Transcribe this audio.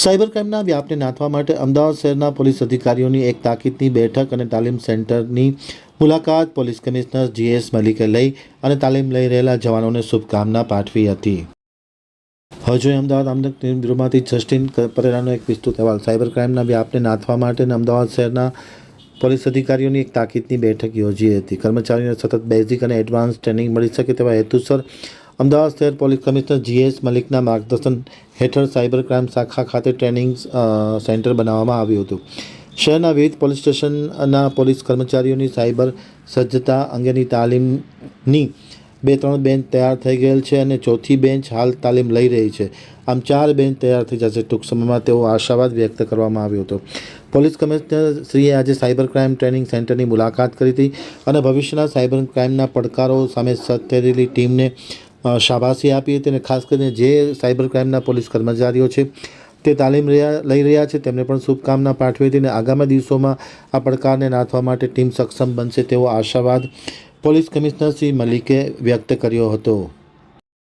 Cyber ક્રાઇમના વ્યાપને નાથવા માટે અમદાવાદ શહેરના પોલીસ અધિકારીઓની એક તાકીદની બેઠક અને તાલીમ સેન્ટરની મુલાકાત પોલીસ કમિશનર જીએસ મલિકે લઈ અને તાલીમ લઈ રહેલા જવાનોને શુભકામના પાઠવી હતી. હજુ અમદાવાદ આમદક બ્યુરોમાંથી જસ્ટિન પરેરાનો એક વિસ્તૃત અહેવાલ. સાયબર ક્રાઇમના વ્યાપને નાથવા માટે અને અમદાવાદ શહેરના પોલીસ અધિકારીઓની એક તાકીદની બેઠક યોજી હતી. કર્મચારીઓને સતત બેઝિક અને એડવાન્સ ટ્રેનિંગ મળી શકે તેવા હેતુસર અમદાવાદ શહેર પોલીસ કમિશનર જીએસ મલિકના માર્ગદર્શન હેઠળ સાયબર ક્રાઇમ શાખા ખાતે ટ્રેનિંગ સેન્ટર બનાવવામાં આવ્યું હતું. શહેરના વિવિધ પોલીસ સ્ટેશનના પોલીસ કર્મચારીઓની સાયબર સજ્જતા અંગેની તાલીમની બે ત્રણ બેન્ચ તૈયાર થઈ ગયેલ છે અને ચોથી બેન્ચ હાલ તાલીમ લઈ રહી છે. આમ ચાર બેન્ચ તૈયાર થઈ જશે. ટૂંક સમયમાં તેવો આશાવાદ વ્યક્ત કરવામાં આવ્યો હતો. પોલીસ કમિશનર શ્રીએ આજે સાયબર ક્રાઇમ ટ્રેનિંગ સેન્ટરની મુલાકાત કરી હતી અને ભવિષ્યના સાયબર ક્રાઇમના પડકારો સામે સજ્જ થયેલી ટીમને શાબાશી આપી હતી અને ખાસ કરીને જે સાયબર ક્રાઇમના પોલીસ કર્મચારીઓ છે, તે તાલીમ રહ્યા, લઈ રહ્યા છે, તેમને પણ શુભકામના પાઠવી હતી અને આગામી દિવસોમાં આ પડકારને નાથવા માટે ટીમ સક્ષમ બનશે તેવો આશાવાદ પોલીસ કમિશનર શ્રી મલિકે વ્યક્ત કર્યો હતો.